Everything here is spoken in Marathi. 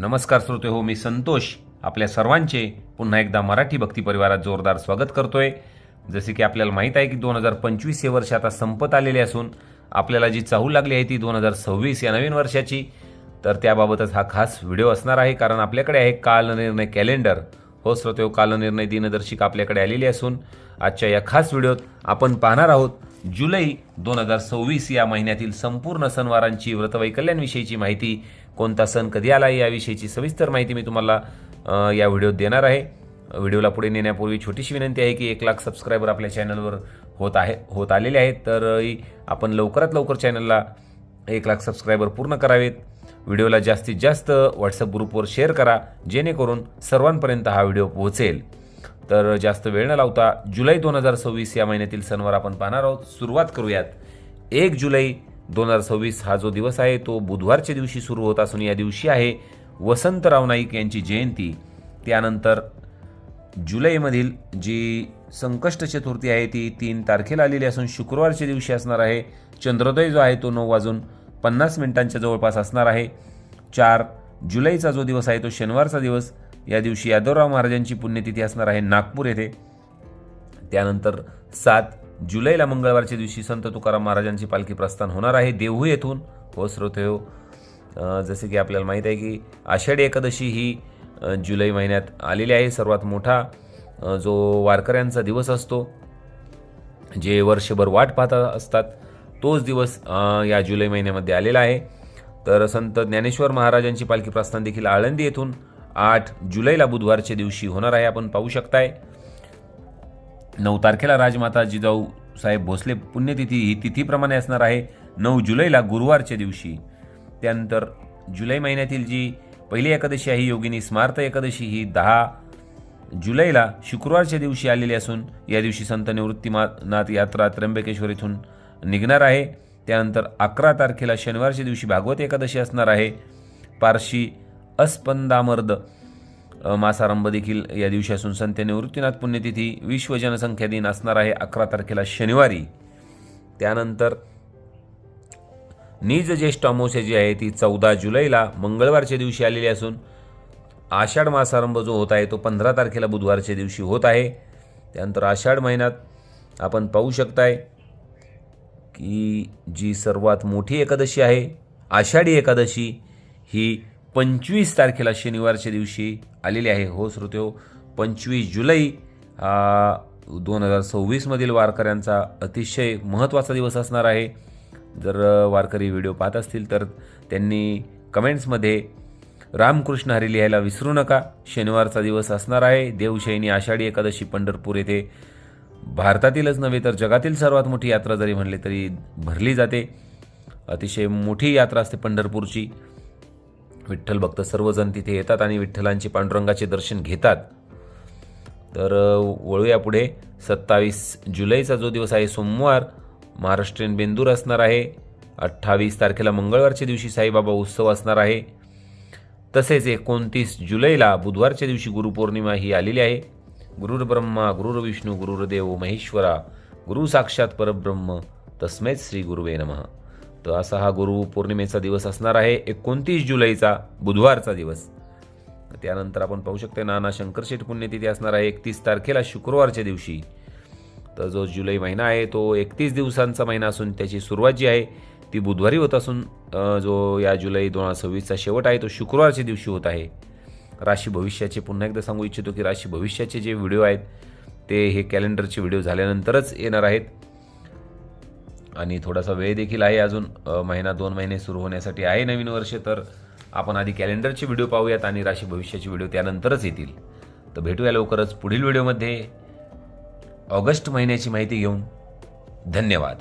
नमस्कार श्रोते हो मी संतोष. आपल्या सर्वांचे पुन्हा एकदा मराठी भक्ती परिवारात जोरदार स्वागत करतोय. जसे की आपल्याला माहीत आहे की दोन हजार पंचवीस हे वर्ष आता संपत आलेले असून आपल्याला जी चाहूल लागली आहे ती दोन हजार सव्वीस या नवीन वर्षाची. तर त्याबाबतच हा खास व्हिडिओ असणार आहे कारण आपल्याकडे आहे कालनिर्णय कॅलेंडर. हो श्रोते हो कालनिर्णय दिनदर्शिका आपल्याकडे आलेली असून आजच्या या खास व्हिडिओत आपण पाहणार आहोत जुलै दोन हजार सव्वीस या महिन्यातील संपूर्ण सणवारांची व्रतवैकल्यांविषयीची माहिती. कोणता सण कधी आला याविषयीची सविस्तर माहिती मी तुम्हाला या व्हिडिओत देणार आहे. व्हिडिओला पुढे नेण्यापूर्वी छोटीशी विनंती आहे की एक लाख सबस्क्रायबर आपल्या चॅनलवर होत आहे होत आलेले आहेत. तर आपण लवकरात लवकर चॅनलला एक लाख सबस्क्रायबर पूर्ण करावेत. व्हिडिओला जास्तीत जास्त व्हॉट्सअप ग्रुपवर शेअर करा जेणेकरून सर्वांपर्यंत हा व्हिडिओ पोहोचेल. तर जास्त वेळ न लावता जुलै दोन हजार सव्वीस या महिन्यातील सणवार आपण पाहणार आहोत. सुरुवात करूयात. एक जुलै दोन हजार सव्वीस हा जो दिवस आहे तो बुधवारच्या दिवशी सुरू होत असून या दिवशी आहे वसंतराव नाईक यांची जयंती. त्यानंतर जुलैमधील जी संकष्ट चतुर्थी आहे ती तीन तारखेला आलेली असून शुक्रवारच्या दिवशी असणार आहे. चंद्रोदय जो आहे तो नऊ वाजून पन्नास मिनिटांच्या जवळपास असणार आहे. चार जुलैचा जो दिवस आहे तो शनिवारचा दिवस. या दिवशी यादवराव महाराजांची पुण्यतिथी असणार आहे नागपूर येथे. त्यानंतर सात जुलैला मंगळवारच्या दिवशी संत तुकाराम महाराजांची पालखी प्रस्थान होणार आहे. देहू येथून. हो श्रोते हो जसे की आपल्याला माहीत आहे की आषाढी एकादशी ही जुलै महिन्यात आलेली आहे. सर्वात मोठा जो वारकऱ्यांचा दिवस असतो जे वर्षभर वाट पाहत असतात तोच दिवस या जुलै महिन्यामध्ये आलेला आहे. तर संत ज्ञानेश्वर महाराजांची पालखी प्रस्थान देखील आळंदी येथून आठ जुलैला बुधवारच्या दिवशी होणार आहे. आपण पाहू शकताय. नऊ तारखेला राजमाता जिजाऊ साहेब भोसले पुण्यतिथी ही तिथीप्रमाणे असणार आहे. नऊ जुलैला गुरुवारच्या दिवशी. त्यानंतर जुलै महिन्यातील जी पहिली एकादशी आहे योगिनी स्मार्त एकादशी ही दहा जुलैला शुक्रवारच्या दिवशी आलेली असून या दिवशी संत निवृत्तीनाथ यात्रा त्र्यंबकेश्वर इथून निघणार आहे. त्यानंतर अकरा तारखेला शनिवारच्या दिवशी भागवत एकादशी असणार आहे. पारशी अस्पंदामर्द मासारंभ देखील या दिवशी असून संत निवृत्तीनाथ पुण्यतिथी विश्व जनसंख्या दिन असणार आहे अकरा तारखेला शनिवारी. त्यानंतर निज ज्येष्ठ अमावस्या जी आहे ती चौदा जुलैला मंगळवारच्या दिवशी आलेली असून आषाढ मासारंभ जो होत आहे तो पंधरा तारखेला बुधवारच्या दिवशी होत आहे. त्यानंतर आषाढ महिन्यात आपण पाहू शकताय की जी सर्वात मोठी एकादशी आहे आषाढी एकादशी ही पंचवीस तारखेला शनिवारच्या दिवशी आलेली आहे. हो श्रोत्यो पंचवीस जुलै हा दोन हजार सव्वीसमधील वारकऱ्यांचा अतिशय महत्त्वाचा दिवस असणार आहे. जर वारकरी व्हिडिओ पाहत असतील तर त्यांनी कमेंट्समध्ये रामकृष्ण हरी लिहायला विसरू नका. शनिवारचा दिवस असणार आहे. देवशयनी आषाढी एकादशी पंढरपूर येथे भारतातीलच नव्हे तर जगातील सर्वात मोठी यात्रा जरी म्हणले तरी भरली जाते. अतिशय मोठी यात्रा असते पंढरपूरची. विठ्ठल भक्त सर्वजण तिथे येतात आणि विठ्ठलांचे पांडुरंगाचे दर्शन घेतात. तर वळूया पुढे. सत्तावीस जुलैचा जो दिवस आहे सोमवार महाराष्ट्रीयन बेंदूर असणार आहे. अठ्ठावीस तारखेला मंगळवारच्या दिवशी साईबाबा उत्सव असणार आहे. तसेच एकोणतीस जुलैला बुधवारच्या दिवशी गुरुपौर्णिमा ही आलेली आहे. गुरुर ब्रह्मा गुरुर विष्णू गुरुर्देव महेश्वरा गुरु साक्षात परब्रह्म तस्मैच श्री गुरुवे नमः. तर असा हा गुरु पौर्णिमेचा दिवस असणार आहे. एकोणतीस जुलैचा बुधवारचा दिवस. त्यानंतर आपण पाहू शकतो नाना शंकरशेठ पुण्यतिथी असणार आहे. एकतीस तारखेला शुक्रवारच्या दिवशी. तर जो जुलै महिना आहे तो एकतीस दिवसांचा महिना असून त्याची सुरुवात जी आहे ती बुधवारी होत असून जो या जुलै दोन हजार सव्वीसचा शेवट आहे तो शुक्रवारच्या दिवशी होत आहे. राशी भविष्याचे पुन्हा एकदा सांगू इच्छितो की राशी भविष्याचे जे व्हिडिओ आहेत ते हे कॅलेंडरचे व्हिडिओ झाल्यानंतरच येणार आहेत. आणि थोडासा वेळ देखील आहे अजून महिना दोन महिने सुरू होण्यासाठी आहे नवीन वर्ष तर आपण आधी कॅलेंडरचे व्हिडिओ पाहूयात आणि राशी भविष्याचे व्हिडिओ त्यानंतरच येतील. तर भेटूया लवकरच पुढील व्हिडिओमध्ये. ऑगस्ट महिन्याची माहिती घेऊन धन्यवाद.